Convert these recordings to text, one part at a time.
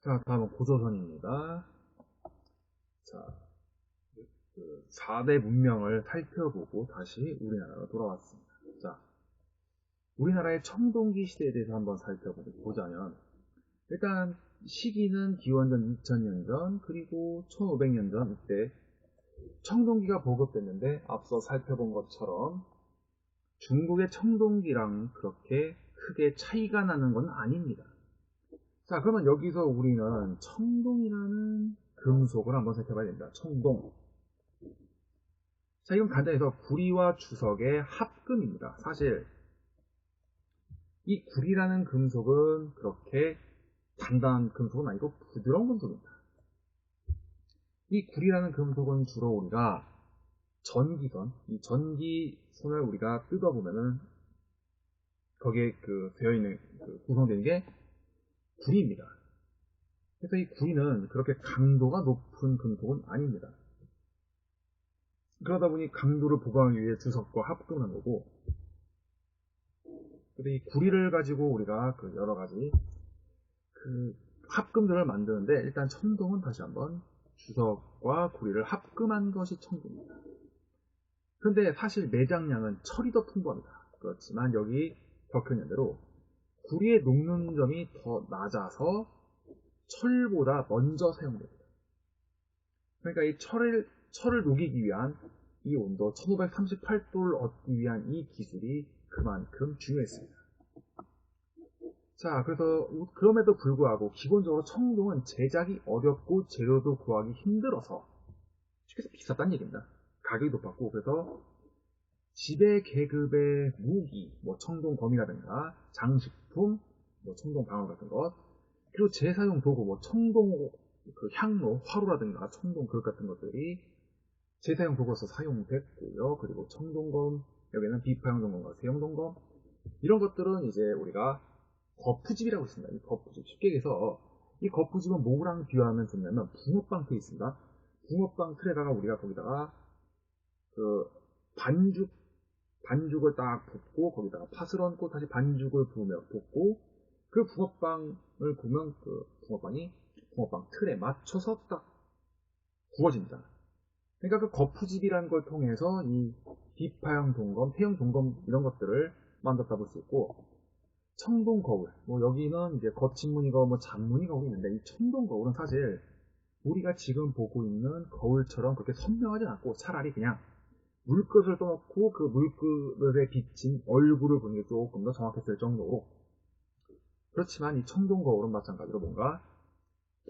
자, 다음은 고조선입니다. 자, 그 4대 문명을 살펴보고 다시 우리나라로 돌아왔습니다. 자, 우리나라의 청동기 시대에 대해서 한번 살펴보자면, 일단 시기는 기원전 2000년 전, 그리고 1500년 전 이때 청동기가 보급됐는데, 앞서 살펴본 것처럼 중국의 청동기랑 그렇게 크게 차이가 나는 건 아닙니다. 자, 그러면 여기서 우리는 청동이라는 금속을 한번 살펴봐야 됩니다. 청동. 자, 이건 간단해서 구리와 주석의 합금입니다. 사실 이 구리라는 금속은 그렇게 단단한 금속은 아니고 부드러운 금속입니다. 이 구리라는 금속은 주로 우리가 전기선, 이 전기선을 우리가 뜯어보면은 거기에 그 되어 있는 그 구성되는 게 구리입니다. 그래서 이 구리는 그렇게 강도가 높은 금속은 아닙니다. 그러다 보니 강도를 보강하기 위해 주석과 합금을 한 거고, 근데 이 구리를 가지고 우리가 그 여러 가지 그 합금들을 만드는데 일단 청동은 다시 한번 주석과 구리를 합금한 것이 청동입니다. 그런데 사실 매장량은 철이 더 풍부합니다. 그렇지만 여기 적혀 있는 대로 구리의 녹는 점이 더 낮아서 철보다 먼저 사용됩니다. 그러니까 이 철을, 철을 녹이기 위한 이 온도 1538도를 얻기 위한 이 기술이 그만큼 중요했습니다. 자, 그래서 그럼에도 불구하고 기본적으로 청동은 제작이 어렵고 재료도 구하기 힘들어서 쉽게 비쌌다는 얘기입니다. 가격이 높았고 그래서 지배 계급의 무기, 뭐 청동 검이라든가 장식품, 뭐 청동 방울 같은 것, 그리고 재사용 도구, 뭐 청동 그 향로, 화로라든가 청동 그릇 같은 것들이 재사용 도구로서 사용됐고요. 그리고 청동검, 여기는 비파형 동검과 세형 동검 이런 것들은 이제 우리가 거푸집이라고 있습니다. 이 거푸집 쉽게 얘기해서 이 거푸집은 뭐랑 비유하면 좋냐면 붕어빵 틀이 있습니다. 붕어빵 틀에다가 우리가 거기다가 그 반죽 반죽을 딱 붓고 거기다가 팥을 얹고 다시 반죽을 부으며 붓고 그 붕어빵을 구우면 그 붕어빵이 붕어빵 틀에 맞춰서 딱 구워진다. 그러니까 그 거푸집이라는 걸 통해서 이 비파형 동검, 폐형 동검 이런 것들을 만들었다 볼 수 있고 청동 거울, 뭐 여기는 이제 거친 무늬가 뭐 잔무늬가 오고 있는데 이 청동 거울은 사실 우리가 지금 보고 있는 거울처럼 그렇게 선명하지 않고 차라리 그냥 물그릇을 떠놓고 그 물그릇에 비친 얼굴을 보는 게 조금 더 정확했을 정도로 그렇지만 이 청동 거울은 마찬가지로 뭔가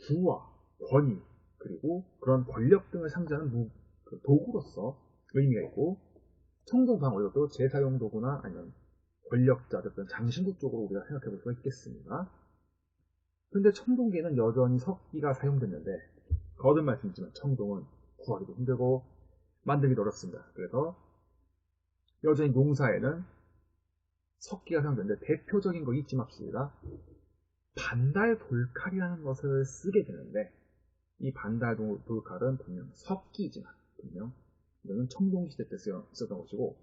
부와 권위 그리고 그런 권력 등을 상징하는 무, 그 도구로서 의미가 있고 청동 방울 이것도 재사용 도구나 아니면 권력자 어떤 장신구 쪽으로 우리가 생각해 볼 수가 있겠습니다. 그런데 청동기에는 여전히 석기가 사용됐는데 거듭 말씀드리지만 청동은 구하기도 힘들고 만들기도 어렵습니다. 그래서 여전히 농사에는 석기가 사용되는데 대표적인 거 잊지 맙시다. 반달 돌칼이라는 것을 쓰게 되는데 이 반달 돌칼은 분명 석기지만 분명 이거는 청동시대 때 쓰였던 것이고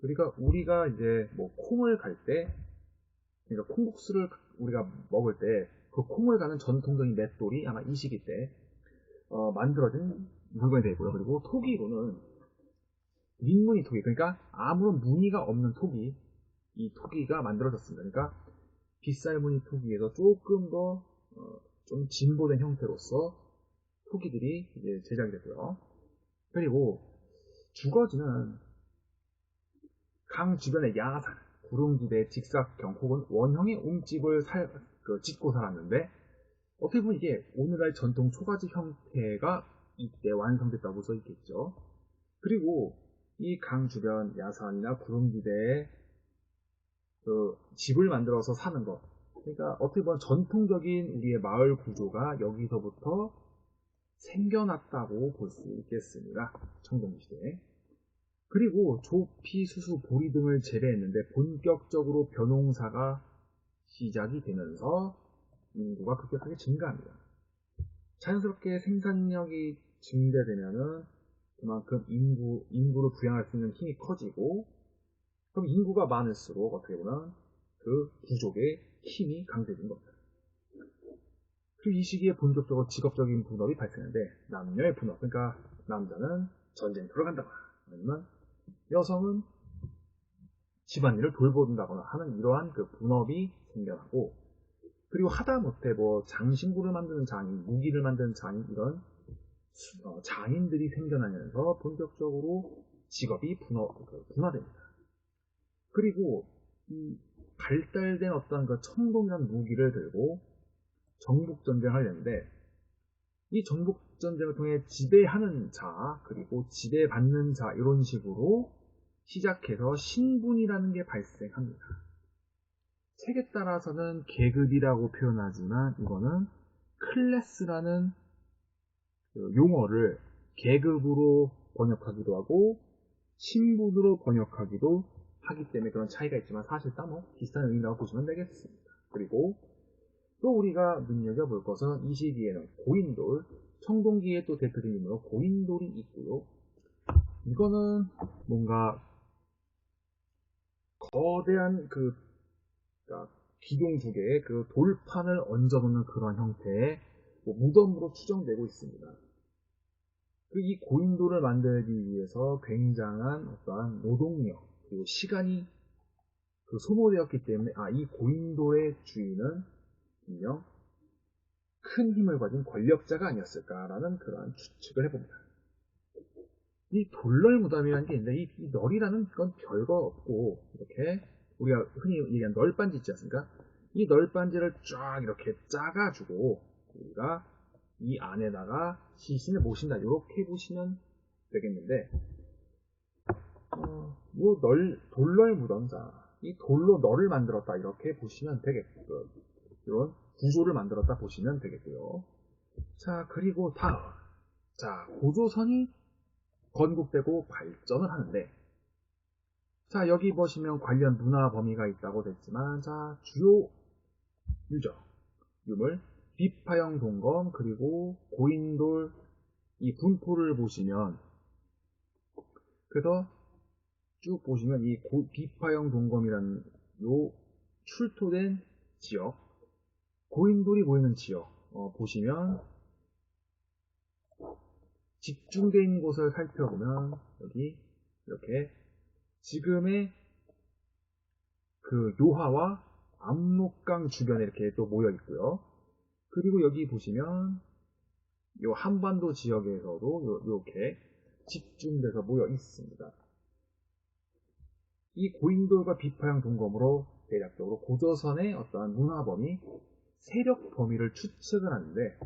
그러니까 우리가 이제 뭐 콩을 갈 때 그러니까 콩국수를 우리가 먹을 때 그 콩을 가는 전통적인 맷돌이 아마 이 시기 때 어, 만들어진 물건이 되고요. 그리고 토기로는 민무늬 토기 그러니까 아무런 무늬가 없는 토기 이 토기가 만들어졌습니다. 그러니까 빗살 무늬 토기에서 조금 더좀 어, 진보된 형태로서 토기들이 이제 제작이 됐고요. 그리고 주거지는 강 주변의 야산, 구름지대, 직사경 혹은 원형의 옹집을 살, 그, 짓고 살았는데 어떻게 보면 이게 오늘날 전통 초가집 형태가 이때 완성됐다고 써 있겠죠. 그리고 이 강 주변 야산이나 구름 지대에 그 집을 만들어서 사는 것. 그러니까 어떻게 보면 전통적인 우리의 마을 구조가 여기서부터 생겨났다고 볼 수 있겠습니다. 청동시대. 그리고 조피, 수수, 보리 등을 재배했는데 본격적으로 벼농사가 시작이 되면서 인구가 급격하게 증가합니다. 자연스럽게 생산력이 증대되면은 그만큼 인구, 인구를 부양할 수 있는 힘이 커지고 그럼 인구가 많을수록 어떻게 보면 그 부족의 힘이 강세진 겁니다. 그리고 이 시기에 본격적으로 직업적인 분업이 발생하는데 남녀의 분업 그러니까 남자는 전쟁터로 간다거나 아니면 여성은 집안일을 돌본다거나 하는 이러한 그 분업이 생겨나고 그리고 하다못해 뭐 장신구를 만드는 장인, 무기를 만드는 장인 이런 어, 장인들이 생겨나면서 본격적으로 직업이 분화, 그 분화됩니다. 그리고 이 발달된 어떤 그 청동이라는 무기를 들고 정복 전쟁을 하려는데 이 정복 전쟁을 통해 지배하는 자 그리고 지배받는 자 이런 식으로 시작해서 신분이라는 게 발생합니다. 책에 따라서는 계급이라고 표현하지만 이거는 클래스라는 그 용어를 계급으로 번역하기도 하고 신분으로 번역하기도 하기 때문에 그런 차이가 있지만 사실 다뭐 비슷한 의미라고 보시면 되겠습니다. 그리고 또 우리가 눈여겨볼 것은 이 시기에는 고인돌, 청동기의 또 대표적인 인물로 고인돌이 있고요. 이거는 뭔가 거대한 그 그러니까 기둥 두 개의 그 돌판을 얹어놓는 그런 형태의 뭐 무덤으로 추정되고 있습니다. 그 이 고인돌을 만들기 위해서 굉장한 어떠한 노동력 그리고 시간이 그 소모되었기 때문에 아 이 고인돌의 주인은 분명 큰 힘을 가진 권력자가 아니었을까라는 그러한 추측을 해봅니다. 이 돌널 무덤이라는 게 있는데 이, 이 널이라는 건 별거 없고 이렇게 우리가 흔히 얘기한 널빤지 있지 않습니까? 이 널빤지를 쫙 이렇게 짜가지고 우리가 이 안에다가 시신을 모신다. 이렇게 보시면 되겠는데 어, 뭐 널, 돌널 무덤자 이 돌로 널을 만들었다. 이렇게 보시면 되겠고 이런 구조를 만들었다 보시면 되겠고요. 자 그리고 다음. 자 고조선이 건국되고 발전을 하는데 자 여기 보시면 관련 문화 범위가 있다고 됐지만 자 주요 유적. 유물 비파형 동검 그리고 고인돌 이 분포를 보시면 그래서 쭉 보시면 이 고, 비파형 동검이라는 요 출토된 지역 고인돌이 보이는 지역 어, 보시면 있는 곳을 살펴보면 여기 이렇게 지금의 그 요하와 압록강 주변에 이렇게 또 모여 있고요. 그리고 여기 보시면 요 한반도 지역에서도 이렇게 집중돼서 모여 있습니다. 이 고인돌과 비파형 동검으로 대략적으로 고조선의 어떠한 문화 범위, 세력 범위를 추측을 하는데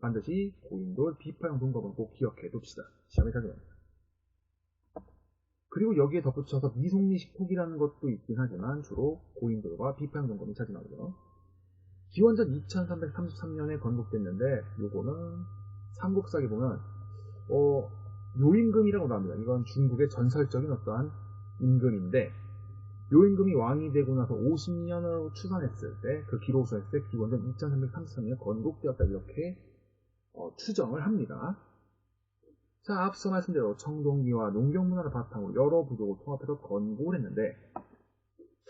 반드시 고인돌 비파형 동검은 꼭 기억해 둡시다. 시험에 나옵니다. 그리고 여기에 덧붙여서 미송리식 폭이라는 것도 있긴 하지만 주로 고인돌과 자주 나오죠. 기원전 2333년에 건국됐는데 요거는 삼국사기 보면 어, 요임금이라고 나옵니다. 이건 중국의 전설적인 어떠한 임금인데 요임금이 왕이 되고 나서 50년을 추산했을 때 그 기록을 했을 때 기원전 2333년에 건국되었다 이렇게 어, 추정을 합니다. 자, 앞서 말씀대로 청동기와 농경문화를 바탕으로 여러 부족을 통합해서 건국을 했는데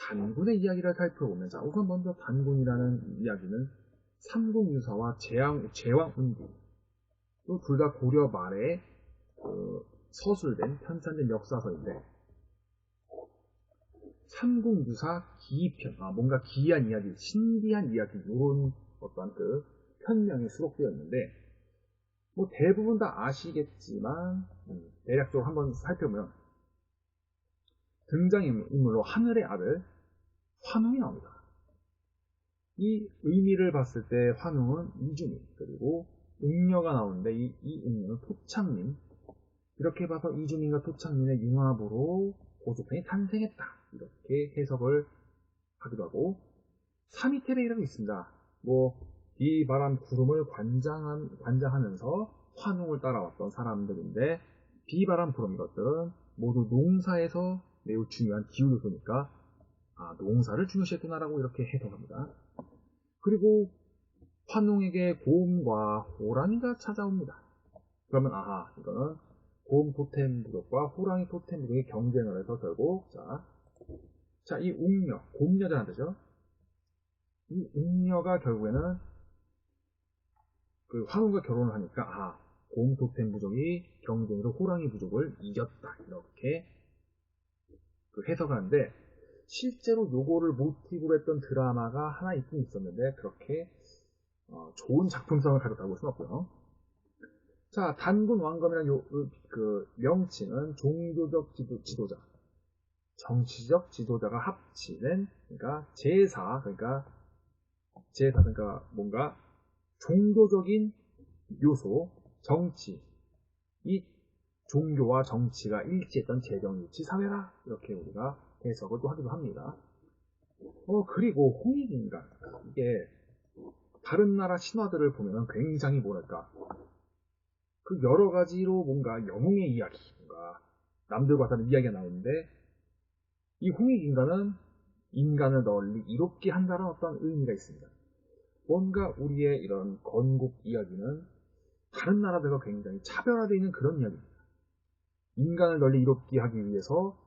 단군의 이야기를 살펴보면 자, 우선 먼저 단군이라는 이야기는 삼국유사와 제왕, 제왕운구 둘다 고려 말에 그 서술된 편찬된 역사서인데 삼국유사 기이편, 아, 뭔가 기이한 이야기, 신비한 이야기 이런 어떠한 그 편명이 수록되어 있는데 뭐 대부분 다 아시겠지만 음, 대략적으로 한번 살펴보면 등장인물로 하늘의 아들 환웅이 나옵니다. 이 의미를 봤을 때 환웅은 이주민 그리고 웅녀가 나오는데 이, 이 웅녀는 토창님 이렇게 봐서 이주민과 토창민의 융합으로 고조편이 탄생했다 이렇게 해석을 하기도 하고 사미태백이라고 있습니다. 뭐 비바람 구름을 관장한, 관장하면서 환웅을 따라왔던 사람들인데 비바람 구름 이것들은 모두 농사에서 매우 중요한 기후 요소니까 아, 농사를 중요시했구나라고 이렇게 해석합니다. 그리고 환웅에게 곰과 호랑이가 찾아옵니다. 그러면 아하 이거는 곰 토템 부족과 호랑이 토템 부족이 경쟁을 해서 결국 자, 자 이 웅녀 곰녀자란 뜻이죠. 이 웅녀가 결국에는 그 환웅과 결혼을 하니까 아 곰토템 부족이 경쟁으로 호랑이 부족을 이겼다 이렇게 그 해석하는데 실제로 요거를 모티브로 했던 드라마가 하나 있긴 있었는데 그렇게 어, 좋은 작품성을 가졌다고 볼 수는 없고요. 자, 단군 왕검이라는 요, 그 명칭은 종교적 지도, 자 정치적 지도자가 합치는 그러니까 제사, 그러니까 제사, 그러니까 뭔가 종교적인 요소, 정치, 이 종교와 정치가 일치했던 재정일치 사회라 이렇게 우리가 해석을 또 하기도 합니다. 어 그리고 홍익인간 이게 다른 나라 신화들을 보면 굉장히 뭐랄까? 그 여러 가지로 뭔가 영웅의 이야기, 뭔가? 남들과 다른 이야기가 나오는데 이 홍익인간은 인간을 널리 이롭게 한다는 어떤 의미가 있습니다. 뭔가 우리의 이런 건국 이야기는 다른 나라들과 굉장히 차별화되어 있는 그런 이야기입니다. 인간을 널리 이롭게 하기 위해서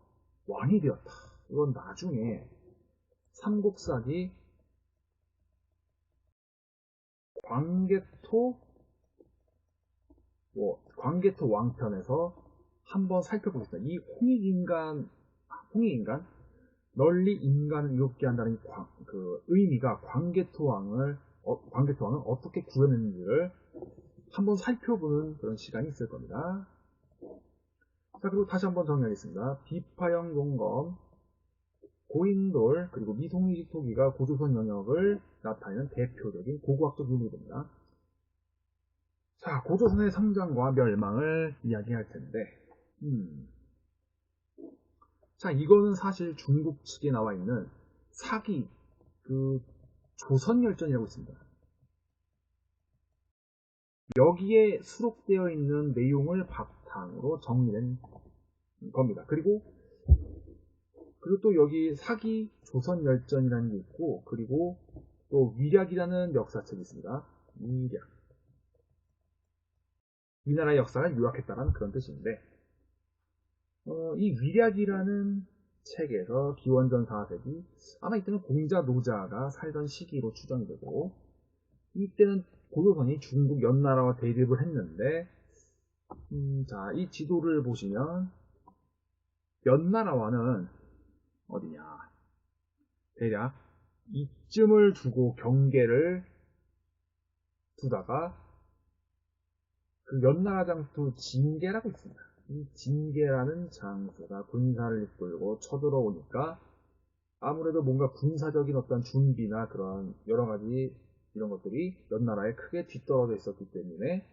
왕이 되었다. 이건 나중에 삼국사기 광개토 뭐 광개토 왕편에서 한번 살펴보겠습니다. 이 홍익인간 홍익인간 널리 인간을 이롭게 한다는 광, 그 의미가 광개토 왕을 어, 광개토 왕은 어떻게 구현했는지를 한번 살펴보는 그런 시간이 있을 겁니다. 자 그리고 다시 한번 정리하겠습니다. 비파형 용검, 고인돌, 그리고 미송이식 토기가 고조선 영역을 나타내는 대표적인 고고학적 유물입니다. 자, 고조선의 성장과 멸망을 이야기할 텐데, 음. 자, 이거는 사실 중국 측에 나와 있는 사기, 그, 조선열전이라고 있습니다. 여기에 수록되어 있는 내용을 바탕으로 정리된 겁니다. 그리고 그리고 또 여기 사기 조선열전이라는 게 있고 그리고 또 위략이라는 역사책이 있습니다. 위략 이 나라의 역사를 요약했다는 그런 뜻인데 어, 이 위략이라는 책에서 기원전 4세기 아마 이때는 공자 노자가 살던 시기로 추정이 되고 이때는 고조선이 중국 연나라와 대립을 했는데 음, 자, 이 지도를 보시면 연나라와는 어디냐 대략 이쯤을 두고 경계를 두다가 그 연나라 장수 진계라고 있습니다. 이 진계라는 장수가 군사를 이끌고 쳐들어오니까 아무래도 뭔가 군사적인 어떤 준비나 그런 여러 가지 이런 것들이 연나라에 크게 뒤떨어져 있었기 때문에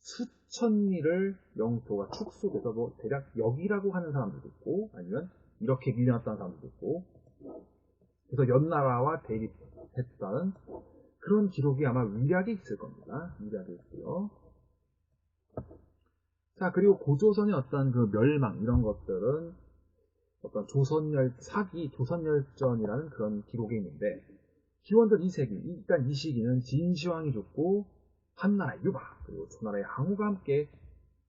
수천 미를 영토가 축소돼서 뭐 대략 여기라고 하는 사람들도 있고 아니면 이렇게 밀려났다는 사람들도 있고 그래서 연나라와 대립했다는 그런 기록이 아마 위략에 있을 겁니다. 위략에 있고요. 자 그리고 고조선의 어떤 그 멸망 이런 것들은 어떤 조선열 사기 조선열전이라는 그런 기록에 있는데 기원전 2세기 일단 이 시기는 진시황이 죽고 한나라의 유바 그리고 초나라의 항우가 함께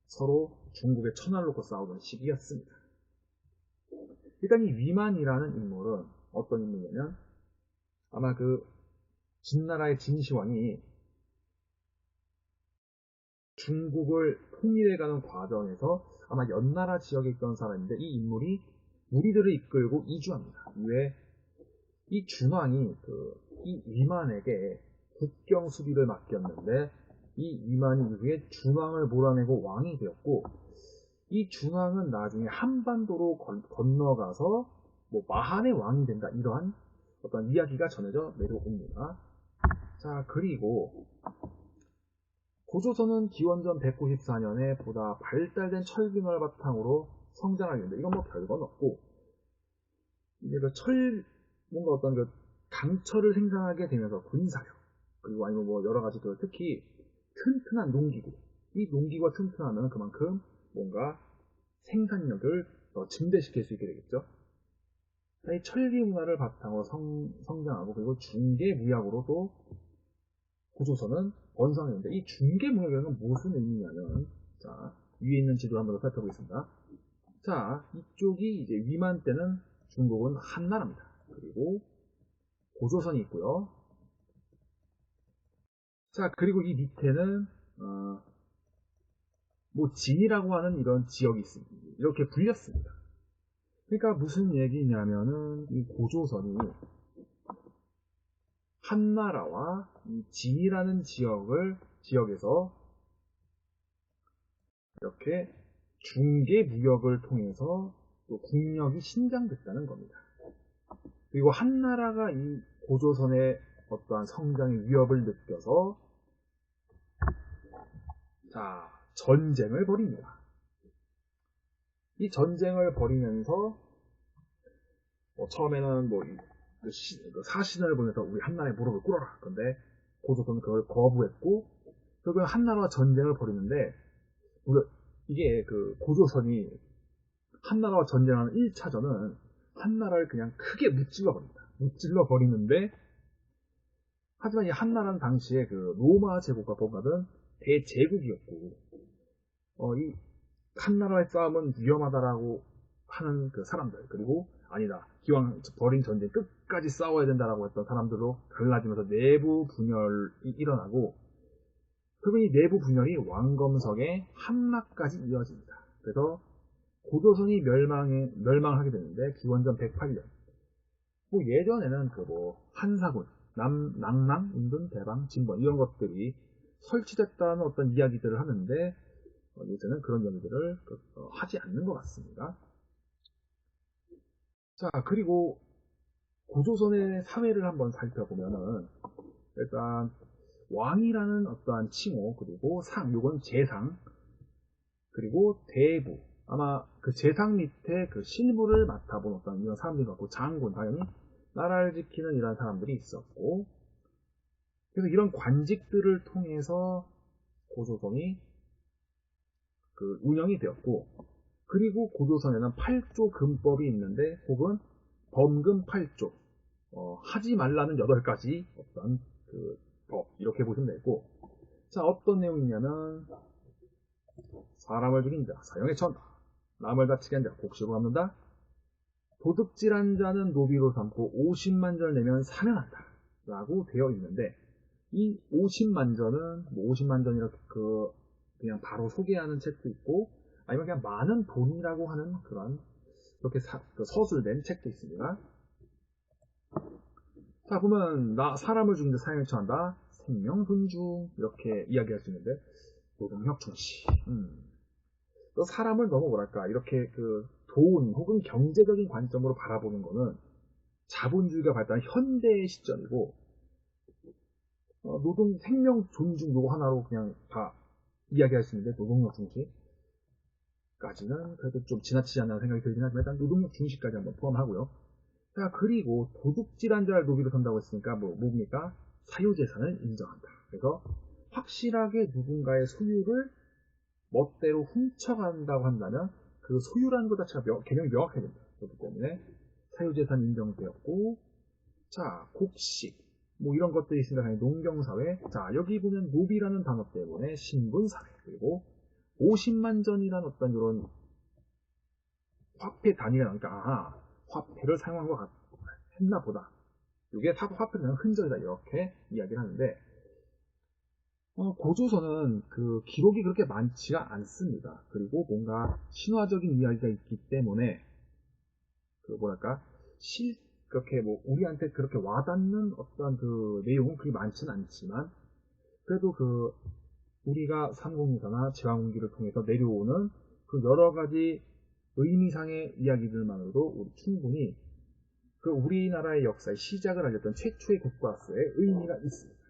서로 중국의 천하를 놓고 싸우던 시기였습니다. 일단 이 위만이라는 인물은 어떤 인물이냐면 아마 그 진나라의 진시황이 중국을 통일해가는 과정에서 아마 연나라 지역에 있던 사람인데 이 인물이 무리들을 이끌고 이주합니다. 이외에 이 준왕이 그 이 위만에게 국경 수비를 맡겼는데 이 위만이 이후에 준왕을 몰아내고 왕이 되었고 이 준왕은 나중에 한반도로 건너가서 뭐 마한의 왕이 된다 이러한 어떤 이야기가 전해져 내려옵니다. 자 그리고 고조선은 기원전 194년에 보다 발달된 철빙을 바탕으로 성장하게 된다. 이건 뭐 별건 없고 이제 그 철 뭔가 어떤 그 강철을 생산하게 되면서 군사력 그리고 아니면 뭐 여러 가지 그 특히 튼튼한 농기구 이 농기구가 튼튼하면 그만큼 뭔가 생산력을 더 증대시킬 수 있게 되겠죠. 이 철기 문화를 바탕으로 성, 성장하고 그리고 중계 무역으로도 고조선은 번성했는데 이 중계 건 무슨 의미냐면 자 위에 있는 지도를 한번 더 살펴보겠습니다. 자 이쪽이 이제 위만 때는 중국은 한나라입니다. 그리고 고조선이 있고요. 자, 그리고 이 밑에는, 어, 뭐, 진이라고 하는 이런 지역이 있습니다. 이렇게 불렸습니다. 그러니까 무슨 얘기냐면은, 이 고조선이 한나라와 이 진이라는 지역을, 지역에서 이렇게 중개 무역을 통해서 또 국력이 신장됐다는 겁니다. 그리고 한나라가 이 고조선의 어떠한 성장의 위협을 느껴서 자 전쟁을 벌입니다. 이 전쟁을 벌이면서 뭐 처음에는 뭐 그그 사신을 보내서 우리 한나라의 무릎을 꿇어라. 그런데 고조선은 그걸 거부했고 결국엔 한나라와 전쟁을 벌이는데 이게 그 고조선이 한나라와 전쟁하는 1차전은 한나라를 그냥 크게 무찔러 버립니다. 무찔러 버리는데 하지만 이 한나라는 당시에 그 로마 제국과 동갑은 대제국이었고 어, 이 한나라의 싸움은 위험하다라고 하는 그 사람들 그리고 아니다 기왕 벌인 전쟁 끝 까지 싸워야 된다라고 했던 사람들로 갈라지면서 내부 분열이 일어나고 그리고 이 내부 분열이 왕검석의 함락까지 이어집니다. 그래서 고조선이 멸망에, 멸망하게 되는데 기원전 108년. 뭐 예전에는 그 뭐 한사군, 남, 낭랑, 인근, 대방, 진번 이런 것들이 설치됐다는 어떤 이야기들을 하는데 어, 요새는 그런 이야기들을 그, 어, 하지 않는 것 같습니다. 자 그리고 고조선의 사회를 한번 살펴보면은 일단 왕이라는 어떠한 칭호 그리고 상 요건 재상 그리고 대부. 아마 그 재상 밑에 그 실무를 맡아본 어떤 이런 사람들이 같고 장군 당연히 나라를 지키는 이런 사람들이 있었고. 그래서 이런 관직들을 통해서 고조선이 그 운영이 되었고 그리고 고조선에는 8조 금법이 있는데 혹은 범금 8조. 어, 하지 말라는 8가지 어떤 그 법 이렇게 보시면 되고. 자 어떤 내용이냐면 사람을 죽인 자 사형에 처한다 남을 다치게 한 자 곡식으로 갚는다. 도둑질한 자는 노비로 삼고 50만 전을 내면 사면한다. 라고 되어 있는데 이 50만 전은 뭐 50만 전 이렇게 그 그냥 바로 소개하는 책도 있고 아니면 그냥 많은 돈이라고 하는 그런 그렇게 사, 그 서술된 책도 있습니다. 자 보면 나 사람을 죽이는데 사형을 처한다. 생명 존중 이렇게 이야기할 수 있는데 노동력 중시 음. 또 사람을 너무 뭐랄까? 이렇게 그 돈 혹은 경제적인 관점으로 바라보는 거는 자본주의가 발달한 현대의 시점이고 어, 노동 생명 존중 요거 하나로 그냥 다 이야기할 수 있는데 노동력 중시 까지는 그래도 좀 지나치지 않나 생각이 들긴 하지만 일단 노동력 중시까지 한번 포함하고요. 자 그리고 도둑질한 자를 노비로 선다고 했으니까 뭐 뭡니까? 사유재산을 인정한다. 그래서 확실하게 누군가의 소유를 멋대로 훔쳐간다고 한다면 그 소유라는 것 자체가 명, 개념이 명확해야 된다. 그렇기 때문에 사유재산 인정되었고 자 곡식 뭐 이런 것들이 당연히 농경사회 자 여기 보면 노비라는 단어 때문에 신분사회 그리고 50만 전이라는 어떤 이런 화폐 단위가 나니까 아하 화폐를 사용한 것 같, 했나 보다 이게 사고 화폐를 내는 흔적이다 이렇게 이야기를 하는데 어, 고조선은 그 기록이 그렇게 많지가 않습니다. 그리고 뭔가 신화적인 이야기가 있기 때문에 그 뭐랄까 실 그렇게 뭐 우리한테 그렇게 와닿는 어떤 그 내용은 그리 많지는 않지만 그래도 그 우리가 상공기사나 제왕군기를 통해서 내려오는 그 여러 가지 의미상의 이야기들만으로도 우리 충분히 그 우리나라의 역사의 시작을 알렸던 최초의 국가로서의 의미가 있습니다.